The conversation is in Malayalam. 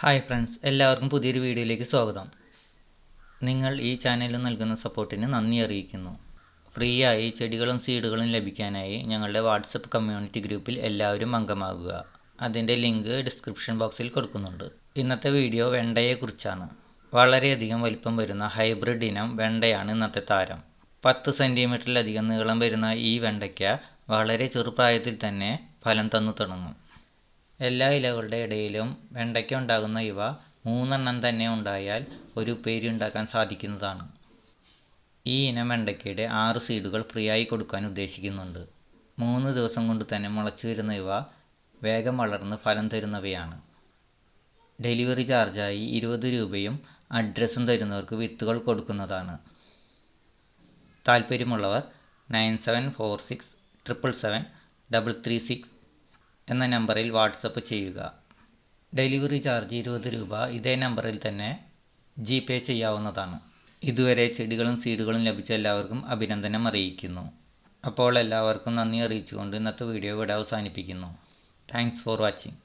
ഹായ് ഫ്രണ്ട്സ് എല്ലാവർക്കും പുതിയൊരു വീഡിയോയിലേക്ക് സ്വാഗതം. നിങ്ങൾ ഈ ചാനലിൽ നൽകുന്ന സപ്പോർട്ടിന് നന്ദി അറിയിക്കുന്നു. ഫ്രീ ആയി ചെടികളും സീഡുകളും ലഭിക്കാനായി ഞങ്ങളുടെ വാട്സപ്പ് കമ്മ്യൂണിറ്റി ഗ്രൂപ്പിൽ എല്ലാവരും അംഗമാകുക. അതിന്റെ ലിങ്ക് ഡിസ്ക്രിപ്ഷൻ ബോക്സിൽ കൊടുക്കുന്നുണ്ട്. ഇന്നത്തെ വീഡിയോ വെണ്ടയെക്കുറിച്ചാണ്. വളരെയധികം വലിപ്പം വരുന്ന ഹൈബ്രിഡ് ഇനം വെണ്ടയാണ് ഇന്നത്തെ താരം. പത്ത് സെന്റിമീറ്ററിലധികം നീളം വരുന്ന ഈ വെണ്ടയ്ക്ക വളരെ ചെറുപ്രായത്തിൽ തന്നെ ഫലം തന്നു തുടങ്ങും. എല്ലാ ഇലകളുടെ ഇടയിലും വെണ്ടയ്ക്ക ഉണ്ടാകുന്ന ഇവ മൂന്നെണ്ണം തന്നെ ഉണ്ടായാൽ ഒരു ഉപ്പേരി ഉണ്ടാക്കാൻ സാധിക്കുന്നതാണ്. ഈ ഇനം വെണ്ടയ്ക്കയുടെ ആറ് സീഡുകൾ ഫ്രീയായി കൊടുക്കാൻ ഉദ്ദേശിക്കുന്നുണ്ട്. മൂന്ന് ദിവസം കൊണ്ട് തന്നെ മുളച്ചു വരുന്ന ഇവ വേഗം വളർന്ന് ഫലം തരുന്നവയാണ്. ഡെലിവറി ചാർജായി ഇരുപത് രൂപയും അഡ്രസ്സും തരുന്നവർക്ക് വിത്തുകൾ കൊടുക്കുന്നതാണ്. താല്പര്യമുള്ളവർ nine seven four six triple seven double three six എന്ന നമ്പറിൽ വാട്സപ്പ് ചെയ്യുക. ഡെലിവറി ചാർജ് ഇരുപത് രൂപ. ഇതേ നമ്പറിൽ തന്നെ ജി പേ ചെയ്യാവുന്നതാണ്. ഇതുവരെ ചെടികളും സീഡുകളും ലഭിച്ച എല്ലാവർക്കും അഭിനന്ദനം അറിയിക്കുന്നു. അപ്പോൾ എല്ലാവർക്കും നന്ദി അറിയിച്ചുകൊണ്ട് ഇന്നത്തെ വീഡിയോ ഇവിടെ അവസാനിപ്പിക്കുന്നു. Thanks for watching